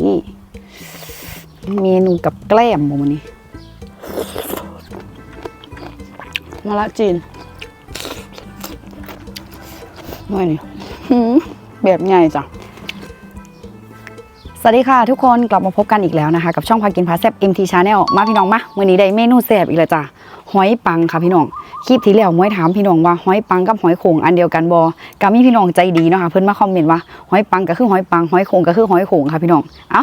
นี่เมนูกับแกล้มวันนี้มาละจีนหน่อยนี่แบบใหญ่จ้ะสวัสดีค่ะทุกคนกลับมาพบกันอีกแล้วนะคะ กับช่องพากินพาแซบ MT Channel มาพี่น้องมา มื่อนี้ได้เมนูแซ่บอีกแล้วจ้ะหอยปังค่ะพี่น้อง คลิปที่แล้วมวยถามพี่น้องว่าหอยปังกับหอยโขงอันเดียวกันบอกามีพี่น้องใจดีเนาะค่ะเพิ่นมาคอมเมนต์ว่าหอยปังก็คือหอยปังหอยโขงก็คือหอยโขงค่ะพี่น้องเอ้า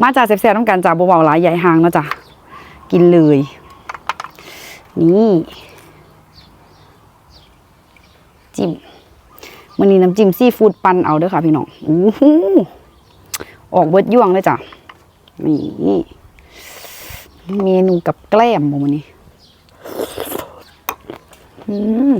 มาจ่าแซ่บๆต้องกันจ่าเบาๆหลายใหญ่หางเนาะจ้ะกินเลย นี่จิ้มมื่อนี้น้ำจิ้มซีฟู้ดปั่นเอาเด้อค่ะพี่น้องอู้หูออกเบิดย่วงเลยจ้ะนี่เมนูกับแกล้มบ่มันนี้ อืม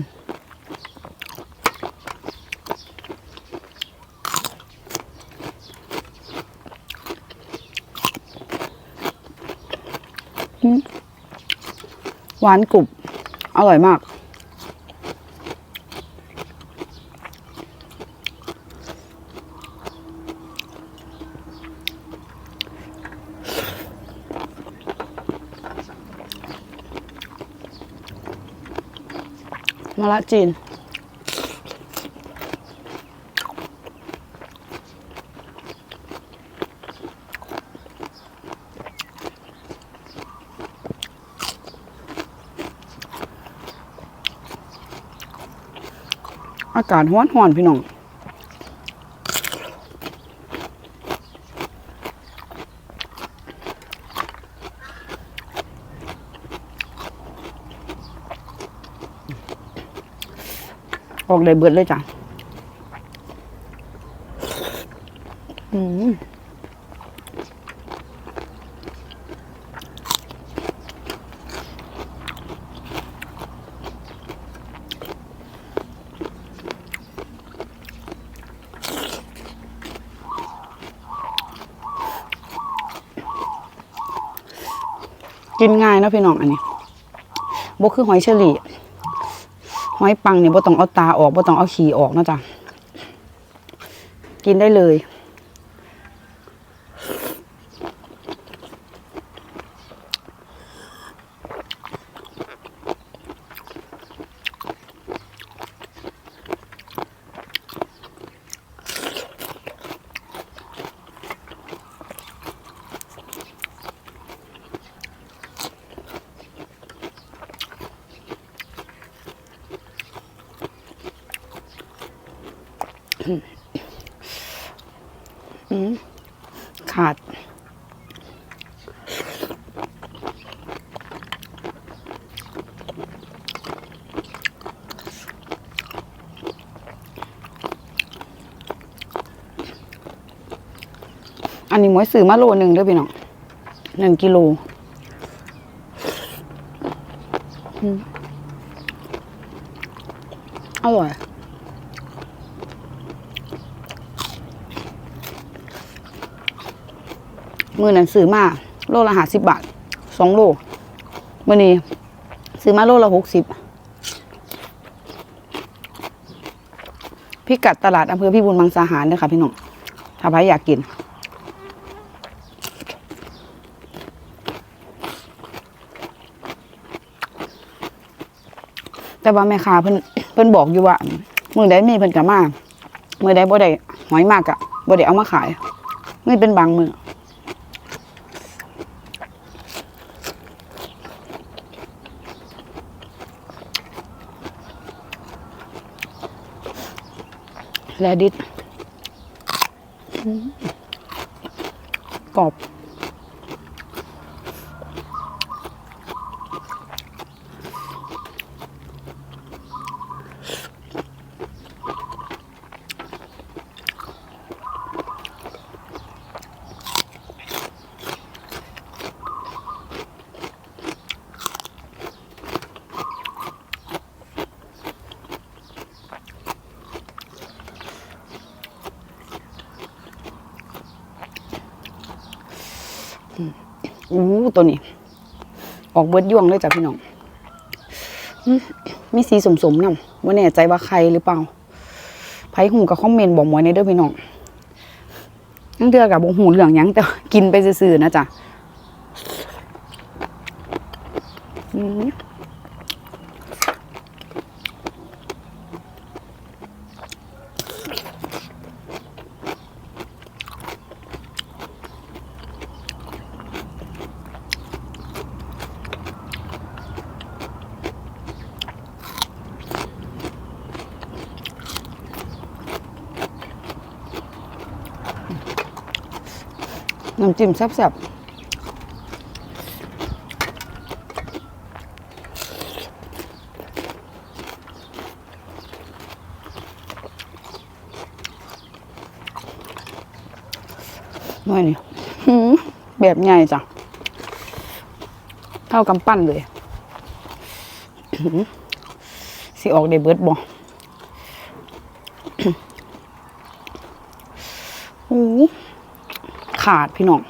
หวานกรุบ อร่อยมาก มาละจีน อากาศห้อนๆพี่น้อง ออกเลยเบิดเลยจ้ะอืมกินง่ายนะพี่น้องอันนี้บ่คือหอยเชอรี่ หอยปังเนี่ยบ่ต้องเอาตาออกบ่ต้องเอาขี้ออกนะจ๊ะกินได้เลย นนี้หมวยซื้อมาโลหนึ่งเด้อพี่น้องหนึ่งกิโลอร่อยมือนั้นซื้อมาโลละห้าสิบบาทสองโลมื่อนี้ซื้อมาโลละหกสิบพิกัดตลาดอำเภอพิบูลมังสาหารนะคะพี่น้องถ้าใครอยากกิน แต่ว่าแม่ค้าเพิ่นเพิ่นบอกอยู่ว่ามือใดมีเพิ่นกะมามือใดบ่ได้หอยมากอะบ่ได้เอามาขายนี่เป็นบางมือแลดิสอืมกรอบ อู้ตัวนี้ ออกเบิดย่วงเลยจ้ะพี่น้องมีสีสมๆนำว่าแน่ใจว่าใครหรือเปล่าไผหูกับคอมเมนต์บอกมวยในเด้อพี่น้องนั่งเดือกับบงหูเหลืองยังแต่กินไปซื่อๆนะจ๊ะอืม น้ำจิ้มแซ่บๆหน่อยนี่แบบใหญ่จ้ะ เท่ากำปั้นเลย สิออกได้เบิดบ่ โอ้โห ขาดพี่น้อง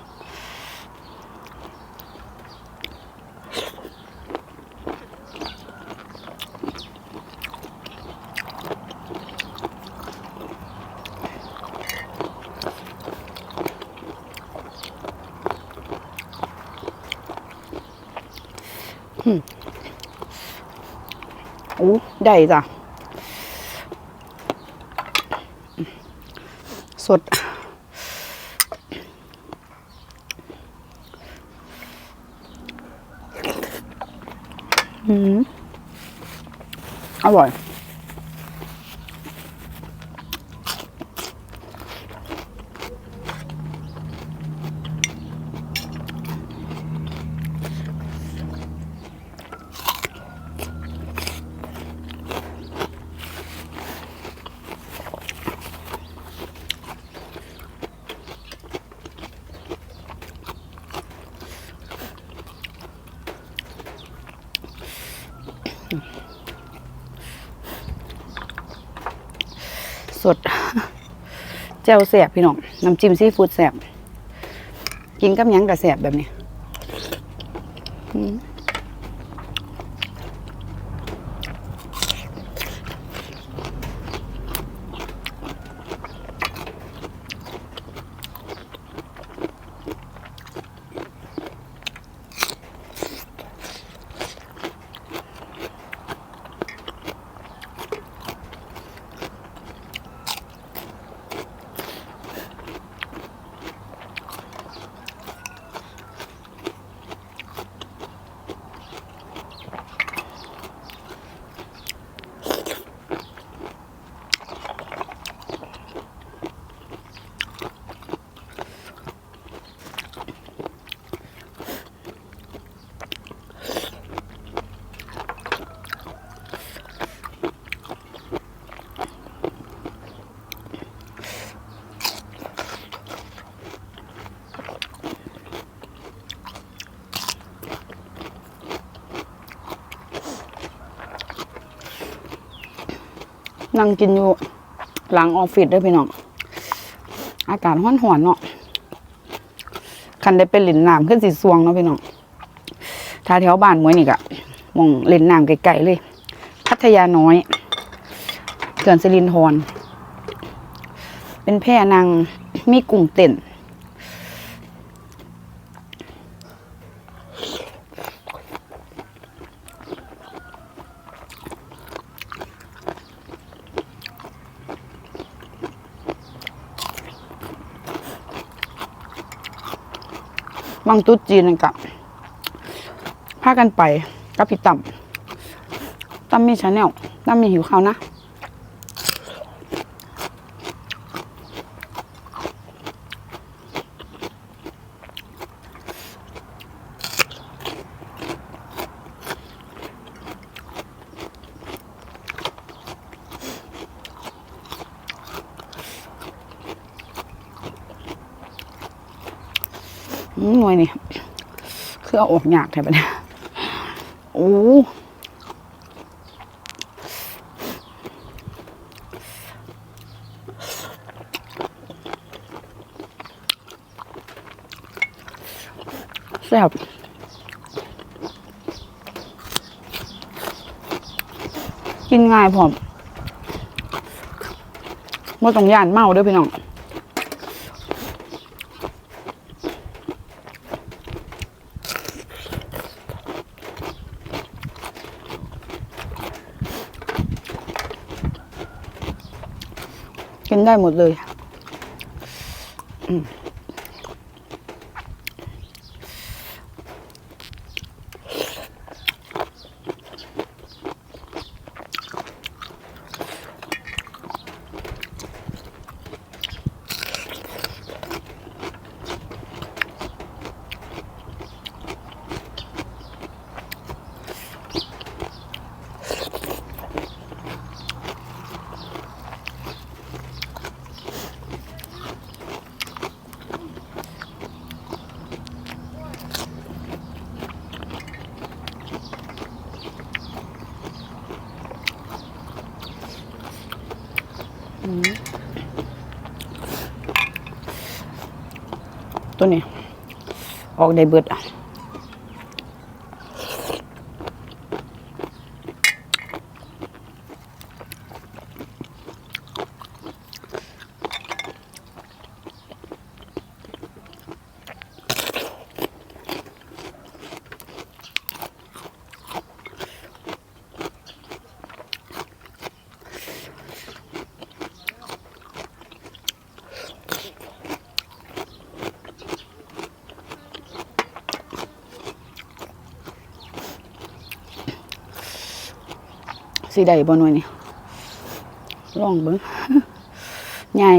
โอ้ได้จ้ะสด อืม อร่อยส ดแจ่วแสบพี่น้องน้ำจิ้มซีฟู้ดแสบกินกับยังกับแสบแบบนี้ นั่งกินอยู่หลังออฟฟิศด้วยพี่น้อง อากาศห้อนหอนเนาะ คันได้เป็นหลินน้ำขึ้นสีสวงเนาะพี่น้องทาแถวบ้านมวยนี่กะมองเล่นน้ำไกลๆเลย พัทยาน้อยเขื่อนสิรินทรเป็นแพ่นางมีกลุ่มเต้น บางตุ๊ดจีนนั่นกะพากันไปกับพี่ต่ำตั้มมีชาแนลตั้มมีหิวข้าวนะ หน่วยนี่คือเอาออกยากแท้ปะเนี่ยโอ้แซ่บกินง่ายพร้อมไม่ต้องย่านเมาด้วยพี่น้อง กินได้หมดเลยอืมตัวนี้ ออกได้เบิดอะ สีใดบนวยนี่ลองเบิ้งใหญ่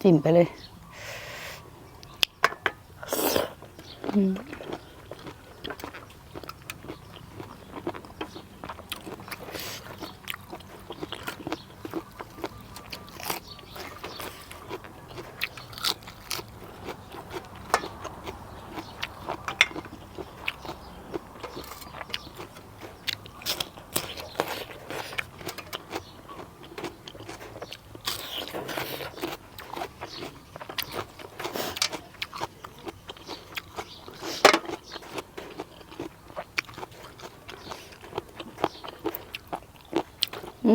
จิ้มไปเลย อืม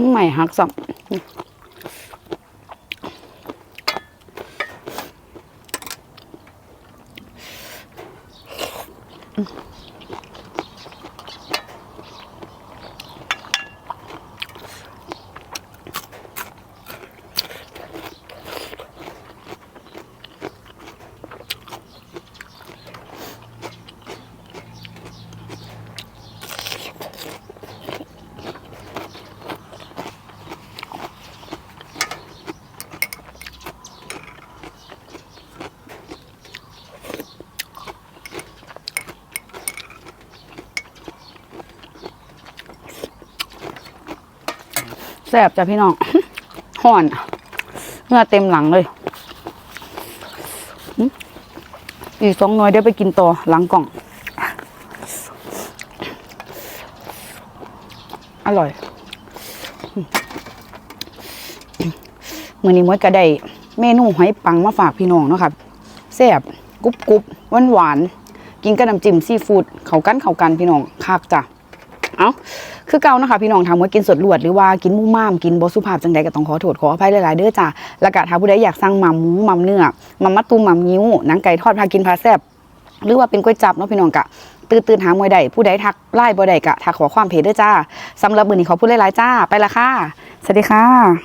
ใหม่หักสับ แซ่บจ้ะพี่น้องห่อนเนื้อเต็มหลังเลย อีกสองหน่วยเดี๋ยวไปกินต่อหลังกล่อง อร่อยอืมมือนี้มดกระไดเมนูหอยปังมาฝากพี่น้องเนาะครับแซ่บกรุบกรุบหวานหวานกินกับน้ำจิ้มซีฟู้ดเขากันเขากันพี่น้องคักจ้ะ เอาคือเก่านะคะพี่น้องถามว่ากินสดลวดหรือว่ากินมู่ม่ามกินบสุภาพจังใดก็ต้องขอโทษขออภัยหลายๆเด้อจ้าละกะถ้าผู้ใดอยากสั่งหมัมหมูหมัมเนื้อหมัมมัตูมหมัมนิ้วหนังไก่ทอดพากินพาแซบหรือว่าเป็นก๋วยจับเนาะพี่น้องกะตื่นตื่นหามวยใดผู้ใดทักไล่บ่ใดกะทักขอความเพจเด้อจ้าสำหรับมื้อนี้ขอพูดหลายๆจ้าไปละค่ะสวัสดีค่ะ